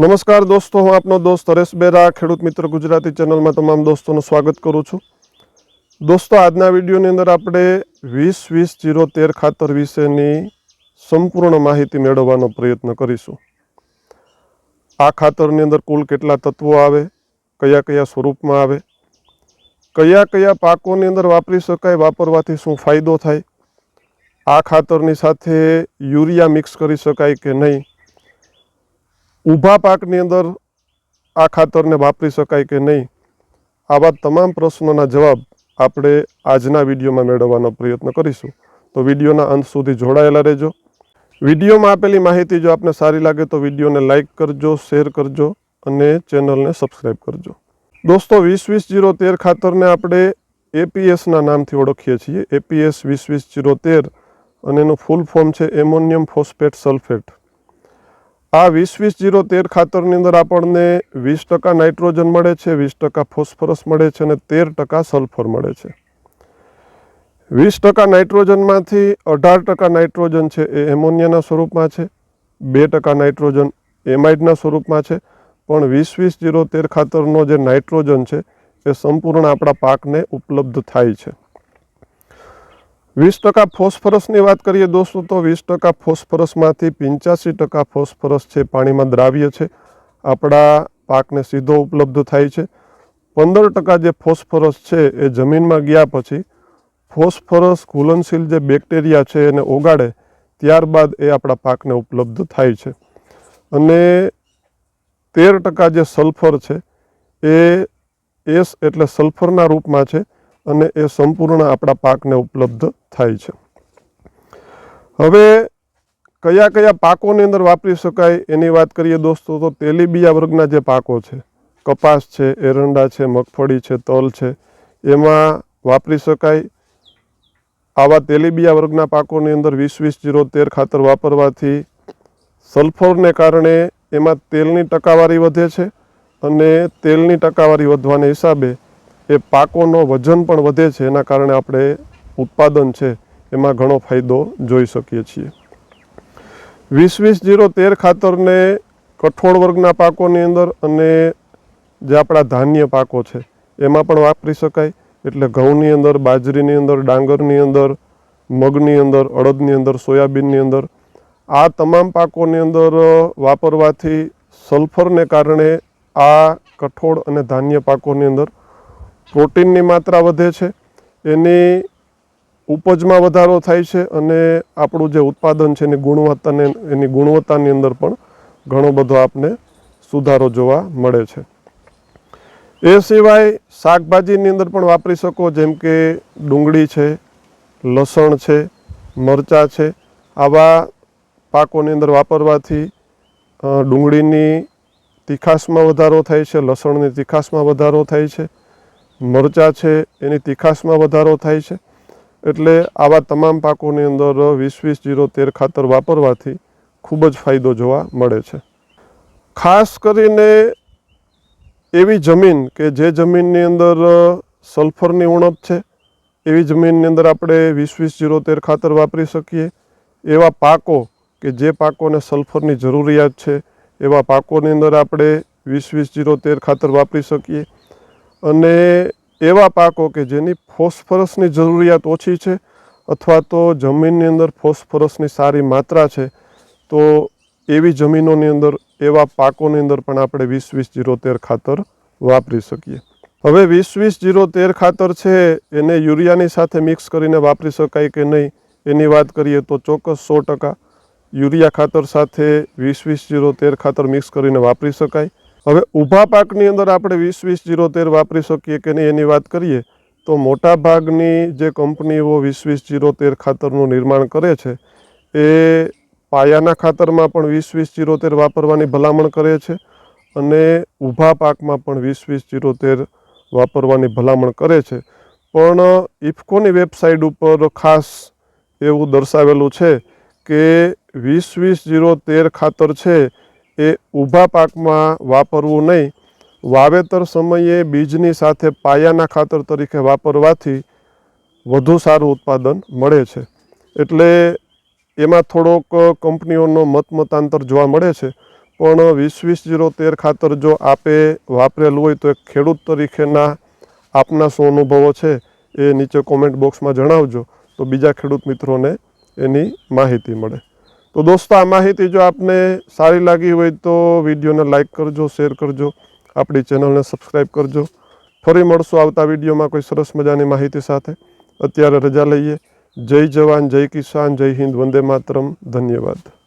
નમસ્કાર દોસ્તો, હું આપનો દોસ્ત હરેશ બેરા, ખેડૂત મિત્ર ગુજરાતી ચેનલમાં તમામ દોસ્તોનું સ્વાગત કરું છું. દોસ્તો, આજના વિડીયોની અંદર આપણે વીસ વીસ જીરો તેર ખાતર વિશેની સંપૂર્ણ માહિતી મેળવવાનો પ્રયત્ન કરીશું. આ ખાતરની અંદર કુલ કેટલા તત્વો આવે, કયા કયા સ્વરૂપમાં આવે, કયા કયા પાકોની અંદર વાપરી શકાય, વાપરવાથી શું ફાયદો થાય, આ ખાતરની સાથે યુરિયા મિક્સ કરી શકાય કે નહીં ઊભા પાકની અંદર આ ખાતરને વાપરી શકાય કે નહીં, આવા તમામ પ્રશ્નોના જવાબ આપણે આજના વિડીયોમાં મેળવવાનો પ્રયત્ન કરીશું. તો વિડીયોના અંત સુધી જોડાયેલા રહેજો. વિડીયોમાં આપેલી માહિતી જો આપને સારી લાગે તો વિડીયોને લાઇક કરજો, શેર કરજો અને ચેનલને સબસ્ક્રાઈબ કરજો. દોસ્તો, વીસ વીસ જીરો તેર ખાતરને આપણે એપીએસના નામથી ઓળખીએ છીએ. એપીએસ વીસ વીસ જીરો તેર અને એનું ફૂલ ફોર્મ છે એમોનિયમ ફોસ્ફેટ સલ્ફેટ. આ વીસ વીસ જીરો તેર ખાતરની અંદર આપણને વીસ ટકા નાઇટ્રોજન મળે છે, વીસ ટકા ફોસ્ફરસ મળે છે અને તેર ટકા સલ્ફર મળે છે. વીસ ટકા નાઇટ્રોજનમાંથી અઢાર ટકા નાઇટ્રોજન છે એ એમોનિયાના સ્વરૂપમાં છે, બે ટકા નાઇટ્રોજન એમાઇડના સ્વરૂપમાં છે, પણ વીસ વીસ જીરો તેર ખાતરનો જે નાઇટ્રોજન છે એ સંપૂર્ણ આપણા પાકને ઉપલબ્ધ થાય છે. વીસ ટકા ફોસ્ફરસની વાત કરીએ દોસ્તો, તો વીસ ટકા ફોસ્ફરસમાંથી પંચ્યાસી ટકા ફોસ્ફરસ છે પાણીમાં દ્રાવ્ય છે. આપણા પાકને સીધો ઉપલબ્ધ થાય છે. પંદર ટકા જે ફોસ્ફરસ છે એ જમીનમાં ગયા પછી ફોસ્ફરસ ઘુલનશીલ જે બેક્ટેરિયા છે એને ઓગાડે ત્યારબાદ એ આપણા પાકને ઉપલબ્ધ થાય છે. અને તેર ટકા જે સલ્ફર છે એ એસ એટલે સલ્ફરના રૂપમાં છે. અને એ સંપૂર્ણ આપણા પાકને ઉપલબ્ધ થાય છે. હવે કયા કયા પાકોની અંદર વાપરી શકાય એની વાત કરીએ દોસ્તો, તો તેલીબિયા વર્ગના જે પાકો છે, કપાસ છે, એરંડા છે, મગફળી છે, તલ છે, એમાં વાપરી શકાય આવા તેલીબિયા વર્ગના પાકોની અંદર વીસ વીસ જીરો તેર ખાતર વાપરવાથી સલ્ફરને કારણે એમાં તેલની ટકાવારી વધે છે અને તેલની ટકાવારી વધવાને હિસાબે એ પાકોનો વજન પણ વધે છે, એના કારણે આપણે ઉત્પાદન છે, એમાં ઘણો ફાયદો જોઈ શકીએ છીએ. વીસ વીસ જીરો તેર ખાતરને કઠોળ વર્ગના પાકોની અંદર અને જે આપણા ધાન્ય પાકો છે, એમાં પણ વાપરી શકાય. એટલે ઘઉંની અંદર, બાજરીની અંદર, ડાંગરની અંદર, મગની અંદર, અડદની અંદર, સોયાબીનની અંદર, આ તમામ પાકોની અંદર વાપરવાથી સલ્ફરને કારણે આ કઠોળ અને ધાન્ય પાકોની અંદર પ્રોટીનની માત્રા વધે છે, એની ઉપજમાં વધારો થાય છે અને આપણું જે ઉત્પાદન છે એની ગુણવત્તાને એની ગુણવત્તાની અંદર પણ ઘણો બધો આપને સુધારો જોવા મળે છે. એ સિવાય શાકભાજીની અંદર પણ વાપરી શકો, જેમ કે ડુંગળી છે, લસણ છે, મરચાં છે, આવા પાકોની અંદર વાપરવાથી ડુંગળીની તીખાશમાં વધારો થાય છે, લસણની તીખાશમાં વધારો થાય છે મરચાં છે, એની તીખાશમાં વધારો થાય છે. એટલે આવા તમામ પાકોની અંદર વીસ વીસ જીરો તેર ખાતર વાપરવાથી ખૂબ જ ફાયદો જોવા મળે છે. ખાસ કરીને એવી જમીન કે જે જમીનની અંદર સલ્ફરની ઉણપ છે, એવી જમીનની અંદર આપણે વીસ વીસ જીરો તેર ખાતર વાપરી શકીએ. એવા પાકો કે જે પાકોને સલ્ફરની જરૂરિયાત છે, એવા પાકોની અંદર આપણે વીસ વીસ જીરો તેર ખાતર વાપરી શકીએ. અને એવા પાકો કે જેની ફોસ્ફરસની જરૂરિયાત ઓછી છે અથવા તો જમીનની અંદર ફોસ્ફરસની સારી માત્રા છે, તો એવી જમીનોની અંદર, એવા પાકોની અંદર પણ આપણે વીસ વીસ જીરો તેર ખાતર વાપરી શકીએ. હવે વીસ વીસ જીરો તેર ખાતર છે, એને યુરિયાની સાથે મિક્સ કરીને વાપરી શકાય કે નહીં, એની વાત કરીએ તો ચોક્કસ સો ટકા યુરિયા ખાતર સાથે વીસ વીસ જીરો તેર ખાતર મિક્સ કરીને વાપરી શકાય. હવે ઊભા પાકની અંદર આપણે વીસ વીસ જીરો તેર વાપરી શકીએ કે નહીં એની વાત કરીએ, તો મોટા ભાગની જે કંપનીઓ વીસ વીસ જીરો તેર ખાતરનું નિર્માણ કરે છે, એ પાયાના ખાતરમાં પણ વીસ વીસ જીરો તેર વાપરવાની ભલામણ કરે છે અને ઊભા પાકમાં પણ વીસ વીસ જીરો તેર વાપરવાની ભલામણ કરે છે. પણ ઇફકોની વેબસાઇટ ઉપર ખાસ એવું દર્શાવેલું છે કે વીસ વીસ જીરો તેર ખાતર છે એ ઊભા પાકમાં વાપરવું નહીં. વાવેતર સમયે બીજની સાથે પાયાના ખાતર તરીકે વાપરવાથી વધુ સારું ઉત્પાદન મળે છે. એટલે એમાં થોડોક કંપનીઓનો મતમતાંતર જોવા મળે છે. પણ વીસ વીસ જીરો તેર ખાતર જો આપે વાપરેલું હોય તો એક ખેડૂત તરીકેના આપના શું અનુભવો છે એ નીચે કોમેન્ટ બોક્સમાં જણાવજો. તો બીજા ખેડૂત મિત્રોને એની માહિતી મળે. તો દોસ્તો, આ માહિતી જો આપને સારી લાગી હોય તો વિડીયોને લાઈક કરજો, શેર કરજો, આપણી ચેનલને સબસ્ક્રાઈબ કરજો. ફરી મળશું આવતા વિડીયોમાં કોઈ સરસ મજાની માહિતી સાથે. અત્યારે રજા લઈએ. જય જવાન, જય કિસાન, જય હિન્દ, વંદે માતરમ. ધન્યવાદ.